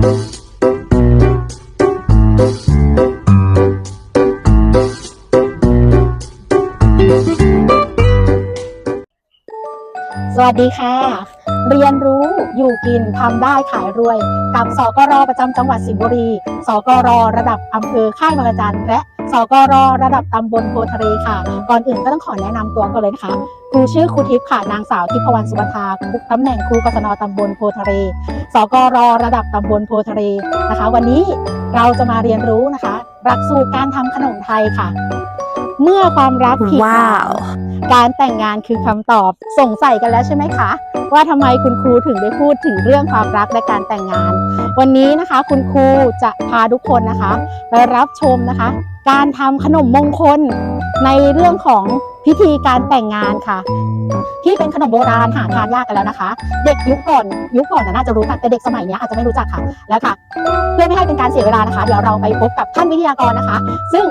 สวัสดีค่ะ เรียนรู้อยู่กินทำได้ขายรวย กับสกรประจำจังหวัดสิงห์บุรี สกรระดับอำเภอค่ายบางระจันและ สกรระดับตำบลโพทะเลค่ะ ก่อนอื่นก็ต้องขอแนะนำตัวก่อนเลยนะคะครูชื่อครูทิพย์ค่ะนางสาวทิพวรรณสุวรรณาครูตำแหน่งครูกศนตำบลโพทะเลสกรระดับตำบลโพทะเลนะคะ วันนี้เราจะมาเรียนรู้นะคะหลักสูตรการทำขนมไทยค่ะ เมื่อความรักผิดหวังว้าวการแต่งงานคือคำตอบสงสัยกันแล้วใช่ไหมคะ ว่าทำไมคุณครูถึงได้พูดถึงเรื่องความรักและการแต่งงาน วันนี้นะคะคุณครูจะพาทุกคนนะคะ ไปรับชมนะคะ การทำขนมมงคลในเรื่องของพิธีการแต่งงานค่ะ ที่เป็นขนมโบราณหาทานยากกันแล้วนะคะ เด็กยุคก่อนยุคก่อนน่าจะรู้ค่ะแต่เด็กสมัยนี้อาจจะไม่รู้จักค่ะแล้วค่ะ เพื่อไม่ให้เป็นการเสียเวลานะคะ เดี๋ยวเราไปพบกับท่านวิทยากรนะคะ ซึ่ง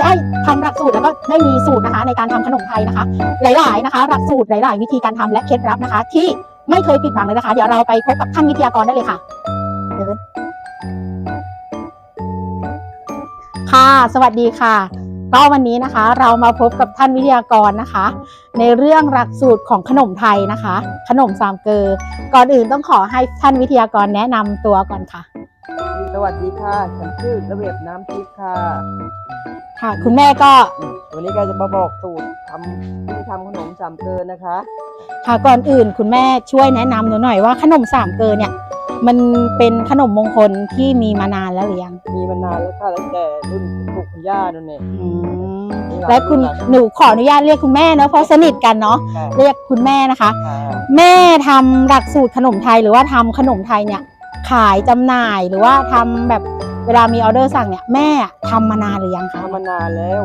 ได้ทำหลักสูตรแล้วก็ได้มีสูตรนะคะ ในการทำขนมไทยนะคะ หลาย ๆ นะคะหลักสูตรหลาย ๆ วิธีการทำและเคล็ดลับนะคะที่ ไม่เคยปิดบังเลยนะคะ เดี๋ยวเราไปพบกับท่านวิทยากรได้เลยค่ะเดินค่ะ สวัสดีค่ะ ก็วันนี้นะคะ เรามาพบกับท่านวิทยากรนะคะ ในเรื่องหลักสูตรของขนมไทยนะคะ ขนมสามเกลอก่อนอื่นต้องขอให้ท่านวิทยากรแนะนำตัวก่อนค่ะ สวัสดีค่ะ ฉันชื่อระเบียบน้ำทิพย์ค่ะ ค่ะ คุณแม่ก็อืมวันนี้ก็จะมาบอกสูตรทำวิธีทำขนมสามเกลือนะคะ ค่ะก่อนอื่นคุณแม่ช่วยแนะนำหนูหน่อยว่าขนมสามเกลอเนี่ย มันเป็นขนมมงคลที่มีมานานแล้วหรือยังมีมานานแล้วค่ะตั้งแต่รุ่นคุณปู่คุณย่านั่นเองอืมและคุณหนูขออนุญาตเรียกคุณแม่เนอะเพราะสนิทกันเนาะค่ะเรียกคุณแม่นะคะ ค่ะแม่ทำหลักสูตรขนมไทยหรือว่าทำขนมไทยเนี่ย ขายจำหน่ายหรือว่าทำแบบเวลามีออเดอร์สั่งเนี่ยแม่ทำมานานหรือยังคะทำมานานแล้ว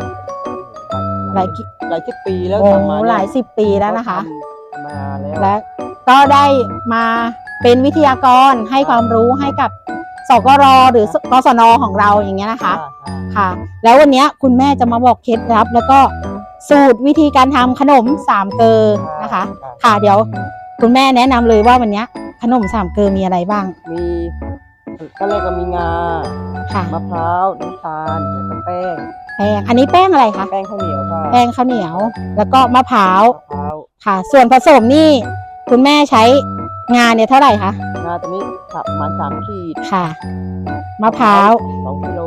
หลายกิหลายสิบปีแล้วโอ้ทำมาเนี่หลายสิบปีแล้วนะคะทำ มานานแล้วและก็ได้มาเป็นวิทยากรให้ความรู้ให้กับสกรหรือกศนของเราอย่างเงี้ยนะคะค่ะ แล้ววันเนี้ยคุณแม่จะมาบอกเคล็ดลับ แล้วก็สูตรวิธีการทำขนมสามเกลอนะคะ ค่ะเดี๋ยวคุณแม่แนะนำเลยว่าวันเนี้ยขนมสามเกลอมีอะไรบ้าง มีก็แรกก็มีงาค่ะมะพร้าวน้ำตาลแล้วก็แป้งแป้งอันนี้แป้งอะไรคะแป้งข้าวเหนียวค่ะแป้งข้าวเหนียว แล้วก็มะพร้าวมะพร้าว ค่ะ ส่วนผสมนี่คุณแม่ใช้งานเนี่ยเท่าไหร่คะงาตัวนี้ขับประมาณสามขีดค่ะมะพร้าวสองกิโล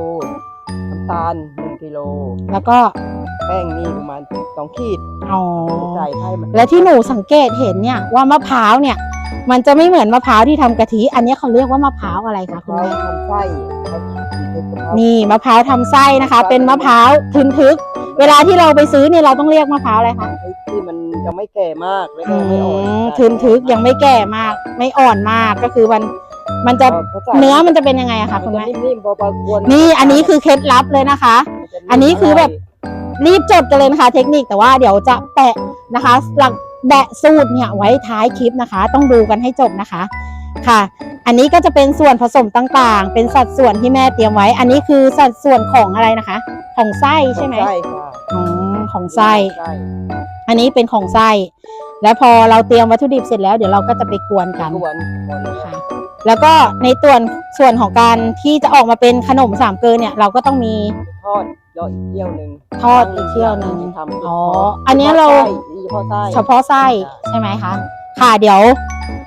น้ำตาลหนึ่งกิโลแล้วก็แป้งนี่ประมาณสองขีดอ๋อใส่ให้มันและที่หนูสังเกตเห็นเนี่ยว่ามะพร้าวเนี่ย มันจะไม่เหมือนมะพร้าวที่ทำกะทิอันนี้เขาเรียกว่ามะพร้าวอะไรคะคุณเขาแม่ทำไส้เขาขีดเป็นมะพร้าวนี่มะพร้าวทำไส้นะคะ เป็นมะพร้าวทึนทึก เวลาที่เราไปซื้อเนี่ยเราต้องเรียกมะพร้าวอะไรคะที่มันยังไม่แก่มากแล้วก็อืยังไม่อ่อนมทึนทึกยังไม่แก่มาก ไม่อ่อนมากก็คือมันมันจะเนื้อมันจะเป็นยังไงอะคะมัคุนณจะแม่นิ่มๆพอประกวนนี่อันนี้คือเคล็ดลับเลยนะคะมัจะมอันนี้คือแบบรีบจดกันเลยนะคะ เทคนิคแต่ว่าเดี๋ยวจะแปะนะคะหลักแบะสูตรเนี่ยไว้ท้ายคลิปนะคะ ต้องดูกันให้จบนะคะ ค่ะ อันนี้ก็จะเป็นส่วนผสมต่างๆ เป็นสัดส่วนที่แม่เตรียมไว้ อันนี้คือสัดส่วนของอะไรนะคะ ของไส้ใช่ไหมใช่ค่ะอ๋อของไส้ไส้อันนี้เป็นของไส้ แล้วพอเราเตรียมวัตถุดิบเสร็จแล้วเดี๋ยวเราก็จะไปกวนกันกวนกวนเลยค่ะ แล้วก็ในส่วนส่วนของการที่จะออกมาเป็นขนมสามเกลอเนี่ยเราก็ต้องมี ทอดรออีกเที่ยวหนึ่งทอดอีกเที่ยวหนึ่ง ทำอ๋อ อันเนี้ยเรา เฉพาะไส้เฉพาะไส้ใช่ไหมคะ ค่ะเดี๋ยว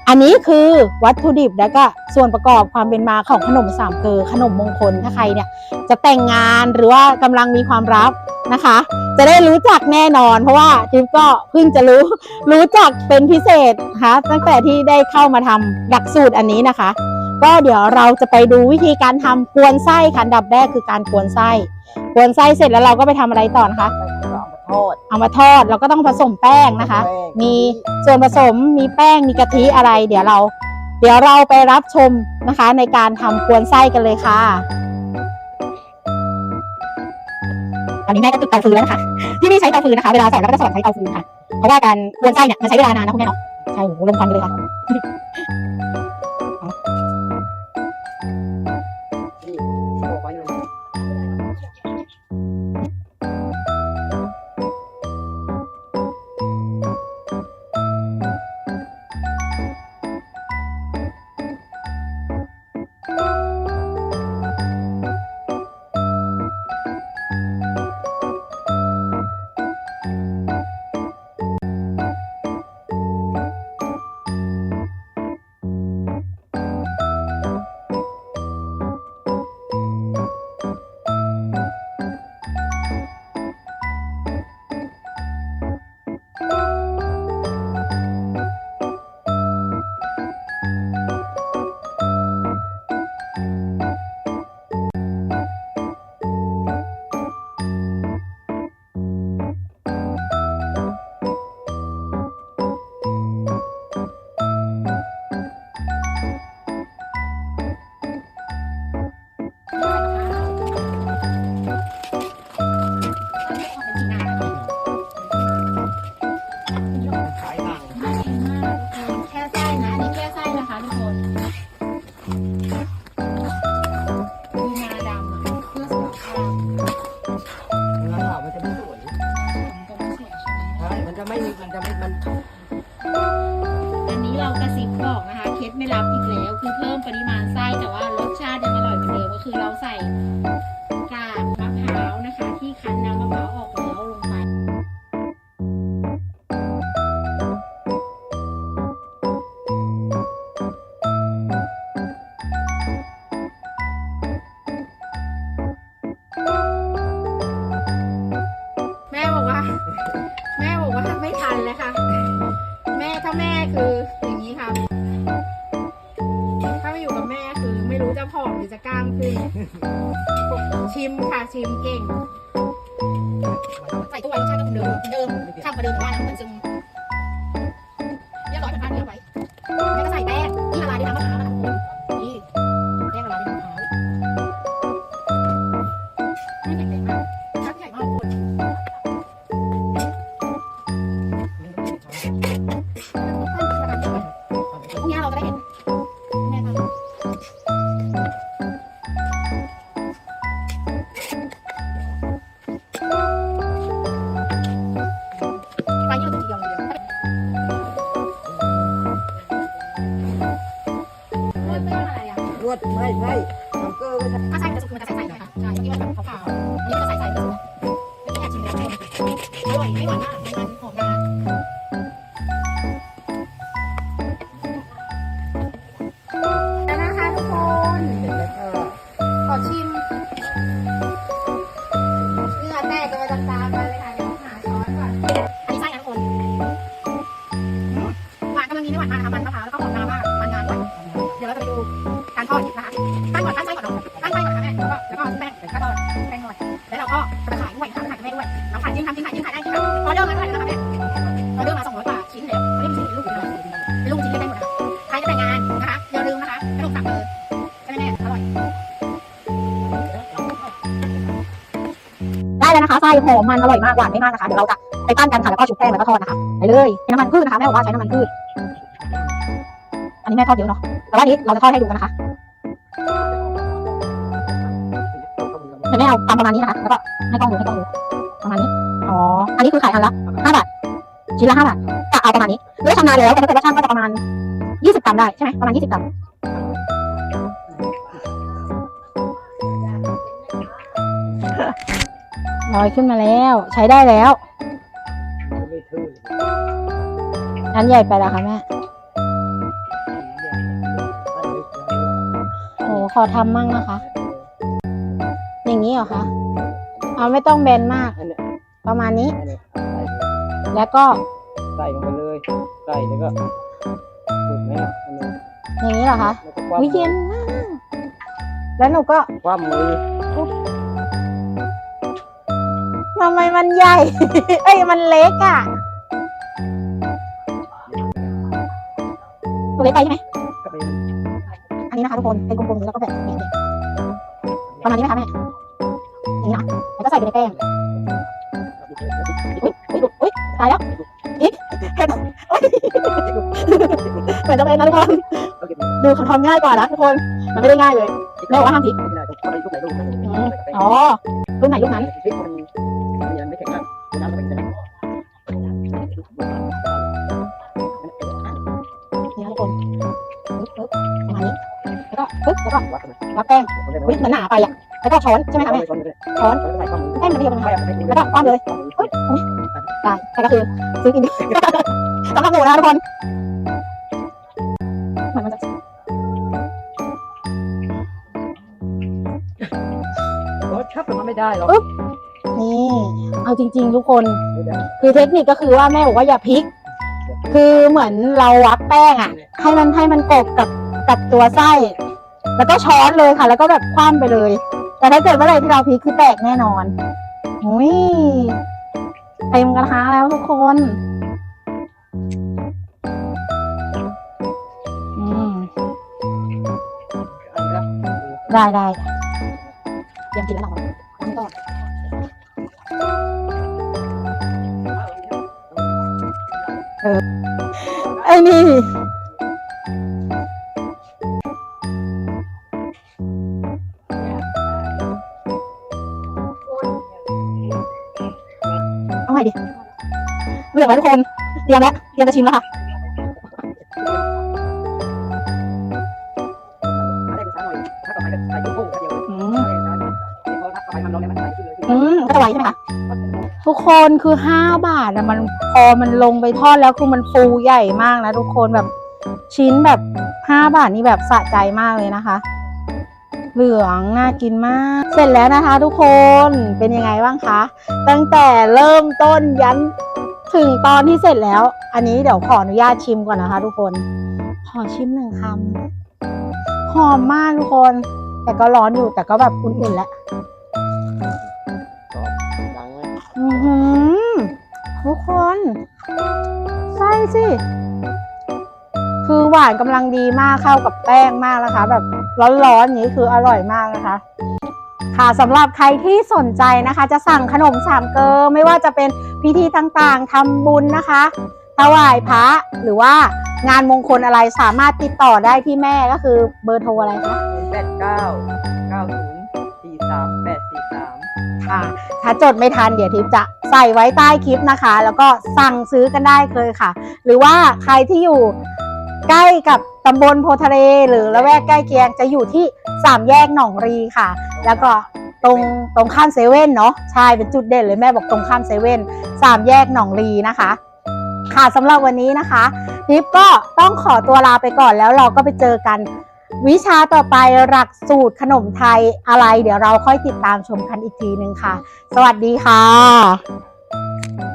อันนี้คือวัตถุดิบแล้วก็ส่วนประกอบความเป็นมาของขนมสามเกลอขนมมงคลถ้าใครเนี่ยจะแต่งงานหรือว่ากำลังมีความรักนะคะ จะได้รู้จักแน่นอน เพราะว่าทิพก็เพิ่งจะรู้รู้จักเป็นพิเศษนะคะตั้งแต่ที่ได้เข้ามาทำหลักสูตรอันนี้นะคะ ก็เดี๋ยวเราจะไปดูวิธีการทำกวนไส้ค่ะอันดับแรกคือการกวนไส้ กวนไส้เสร็จแล้วเราก็ไปทำอะไรต่อนะคะ เอามาทอด เอามาทอดเราก็ต้องผสมแป้งนะคะ แป้ง มีส่วนผสมมีแป้งมีกะทิอะไร เดี๋ยวเรา เดี๋ยวเราไปรับชมนะคะ ในการทำกวนไส้กันเลยค่ะ ตอนนี้แม่ก็จุดเตาฟืนแล้วนะคะที่นี่ใช้เตาฟืนนะคะ เวลาสอนเราก็จะสอนใช้เตาฟืนค่ะ เพราะว่าการกวนไส้เนี่ยมันใช้เวลานานนะคุณแม่เนาะ ใช่โหลมควันไปเลยค่ะ มันจะไม่สวยมันจะไม่สวยใช่ใช่มันจะไม่มันจะไม่มัน ดไม่ไม่ทำเกอร์ก็ทถ้าใส่จะสุกมันจะใส่ใส่เลยค่ะใช่เมื่อกี้มันแบบขาวๆอันนี้มันจะใส่ใส่เลยไม่ได้ชิมเล้วอร่อยไม่หวานมากมันหอม เดอร์มาเท่าไหร่แล้วนะคะแม่ออเดอร์มา200กว่าชิ้นแล้วไม่ได้เป็นชิ้นเป็นลูกเลยเป็นลูกชิ้นได้หมดนะคะใครจะแต่งงานนะคะอย่าลืมนะคะขนมสับเบอใช่ไหมแม่อร่อยได้แล้วนะคะไส้หอมมันอร่อยมากหวานไม่มากนะคะเดี๋ยวเราจะไปปั้นกันค่ะแล้วก็ชุบแป้งแล้วก็ทอดนะคะไปเลยใช้น้ำมันพืชนะคะแม่บอกว่าใช้น้ำมันพืชอันนี้แม่ทอดเยอะเนาะแต่ว่าอันนี้เราจะทอดให้ดูกันนะคะเดี๋ยวแม่เอาตามประมาณนี้นะคะแล้วก็ให้กล้องดูให้กล้องรู้ อ๋ออันนี้คือขายอันละห้าบาทชิ้นละห้าบาทจะเอาประมาณนี้เลือกชำนาญแล้วแต่ถ้าเกิดว่าช่างก็จะประมาณยี่สิบกรัมได้ใช่ไหมประมาณยี่สิบกรัมลอยขึ้นมาแล้ว ใช้ได้แล้วไม่ทื่ออันใหญ่ไปแล้วค่ะแม่โอ้ขอทำมั่งนะคะ อย่างนี้เหรอคะเอาไม่ต้องแบนมากอันเนี้ย ประมาณนี้อันเนี้ยแล้วก็ใส่ลงไปเลยใส่แล้วก็สุดไหมล่ะอันนี้อย่างนี้เหรอคะแล้วก็คว่ำวิเย็นมาก แล้วหนูก็คว่ำมือทำไมมันใหญ่ เอ้ยมันเล็กอะตัวเล็กไปใช่ไหมก็ไปอันนี้นะคะทุกคนเป็นกลมๆอย่างนี้แล้วก็แบบนี้ๆประมาณนี้ไหมคะแม่อย่างนี้นะแล้วก็ใส่ไปในแป้ง อนจะเป็นนะทุกคนดูเขาทำง่ายกว่านะทุกคน มันไม่ได้ง่ายเลยแม่บอกว่าห้ามพลิกเข้าไปลูกไหนลูกนั้นอืมอ๋อรุ่นไหนรุ่นนั้นพริกมันมันยังไม่แข็งมากน้ำมันเป็นนี่นะทุกคนประมาณนี้แล้วก็ปึ๊บแล้วก็วัดแป้งอุ้ยมันหนาไปอะแล้วก็ช้อนใช่ไหมคะแม่ช้อนแป้งมันเดียวกันแล้วก็คว้าเลยเฮ้ยอุ๊ยได้แต่ก็คือซื้อกินดีสำหรับหนูนะทุกคน ไม่ได้หรอกนี่เอาจริง ๆ ทุกคนไม่ได้คือเทคนิคก็คือว่าแม่บอกว่าอย่าพลิก คือเหมือนเราวัดแป้งอะ ให้มันให้มันกบกับกับตัวไส้ แล้วก็ช้อนเลยค่ะ แล้วก็แบบคว่ำไปเลย แต่ถ้าเกิดเมื่อไหร่ที่เราพลิกคือแตกแน่นอนอุ้ยเต็มกระทะแล้วทุกคนอืมอันนี้ละได้ได้เตรียมกินแล้วเหรอ ไอ้นี่ เอาใหม่ดิเหลือแล้วทุกคนเตรียมแล้วเตรียมจะชิมแล้วค่ะ ทุกคนคือห้าบาทอะมันพอมันลงไปทอดแล้วคือมันฟูใหญ่มากนะทุกคนแบบชิ้นแบบห้าบาทนี่แบบสะใจมากเลยนะคะ เหลืองน่ากินมาก เสร็จแล้วนะคะ ทุกคนเป็นยังไงบ้างคะ ตั้งแต่เริ่มต้นยันถึงตอนที่เสร็จแล้ว อันนี้เดี๋ยวขออนุญาตชิมก่อนนะคะ ทุกคน ขอชิมหนึ่งคำหอมมากทุกคน แต่ก็ร้อนอยู่แต่ก็แบบอุ่นๆแล้ว สิ คือหวานกำลังดีมากเข้ากับแป้งมากนะคะ แบบร้อนๆอย่างนี้คืออร่อยมากนะคะ ค่ะสำหรับใครที่สนใจนะคะ จะสั่งขนมสามเกลอไม่ว่าจะเป็นพิธีต่างๆทำบุญนะคะถวายพระหรือว่างานมงคลอะไรสามารถติดต่อได้ที่แม่ก็คือเบอร์โทรอะไรคะแปดเก้าเก้าศูนย์สี่สามแปดสี่สามค่ะ ถ้าจดไม่ทันเดี๋ยวทิพย์จะ ใส่ไว้ใต้คลิปนะคะ แล้วก็สั่งซื้อกันได้เลยค่ะ หรือว่าใครที่อยู่ใกล้กับตำบลโพทะเลหรือละแวกใกล้เคียงจะอยู่ที่สามแยกหนองรีค่ะ แล้วก็ตรงตรงข้ามเซเว่นเนาะใช่เป็นจุดเด่นเลยแม่บอกตรงข้ามเซเว่นสามแยกหนองรีนะคะ ค่ะสำหรับวันนี้นะคะทิปก็ต้องขอตัวลาไปก่อนแล้วเราก็ไปเจอกัน วิชาต่อไปหลักสูตรขนมไทยอะไร เดี๋ยวเราค่อยติดตามชมกันอีกทีหนึ่งค่ะ สวัสดีค่ะ